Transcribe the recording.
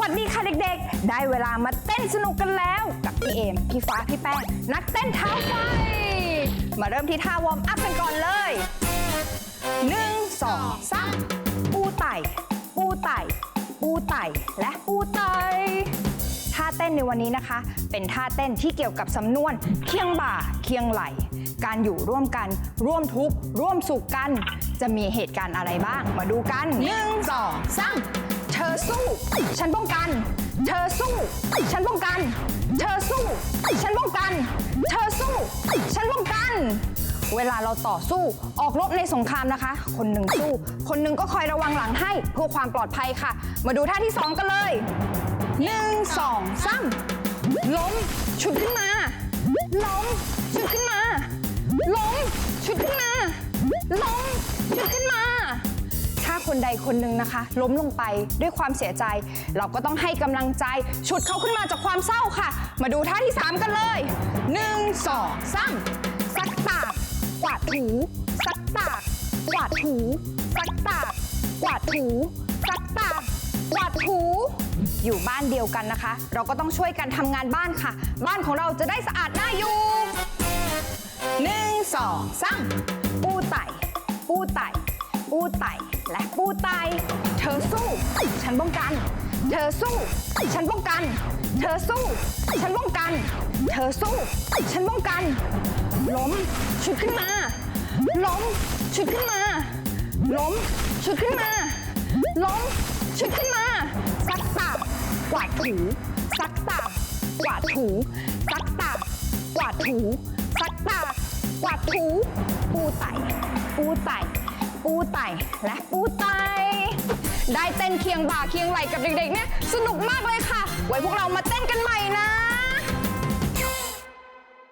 วัสดีค่ะเด็กๆ ได้เวลามาเต้นสนุกกันแล้ว กับพี่เอม พี่ฟ้า พี่แป้ง นักเต้นเท้าไฟ มาเริ่มที่ท่าวอร์มอัพกันก่อนเลยหนึ่งสองสามปูไต่ ปูไต่ ปูไต่ และปูไต่ท่าเต้นในวันนี้นะคะ เป็นท่าเต้นที่เกี่ยวกับสำนวน เคียงบ่า เคียงไหล การอยู่ร่วมกัน ร่วมทุกข์ร่วมสุขกัน จะมีเหตุการณ์อะไรบ้าง มาดูกันหนึ่งสองสามเธอ สู้ ฉันป้องกัน เธอสู้ ฉันป้องกัน เธอสู้ ฉันป้องกัน เธอสู้ ฉันป้องกัน เวลาเราต่อสู้ออกรบในสงครามนะคะ คนหนึ่งสู้ คนหนึ่งก็คอยระวังหลังให้เพื่อความปลอดภัยค่ะ มาดูท่าที่สองกันเลยหนึ่งสองสามล้มชุดขึ้นมา ล้มชุดขึ้นมา ล้มชุดขึ้นมา ล้มชุดขึ้นมาถ้า คนใดคนหนึ่งนะคะ ล้มลงไปด้วยความเสียใจ เราก็ต้องให้กำลังใจชุดเขาขึ้นมาจากความเศร้าค่ะ มาดูท่าที่ 3 กันเลยหนึ่งสองสามซักตากกวาดถูซักตากกวาดถูซักตากกวาดถูซักตากกวาดถูอยู่บ้านเดียวกันนะคะ เราก็ต้องช่วยกันทำงานบ้านค่ะ บ้านของเราจะได้สะอาดน่าอยู่หนึ่งสองสามปูไต่ ปูไต่ ปูไต่และปูไต่เธอสู้ ฉันป้องกัน เธอสู้ ฉันป้องกัน เธอสู้ ฉันป้องกัน เธอสู้ ฉันป้องกันล้มชุดขึ้นมาล้มชุดขึ้นมาล้มชุดขึ้นมาล้มชุดขึ้นมาซักตากกวาดถูซักตากกวาดถูซักตากกวาดถูซักตากกวาดถูปูไต่ปูไต่ ปูไต่และปูไต่ได้เต้นเคียงบ่าเคียงไหลกับเด็กๆเนี่ยสนุกมากเลยค่ะ ไว้พวกเรามาเต้นกันใหม่นะ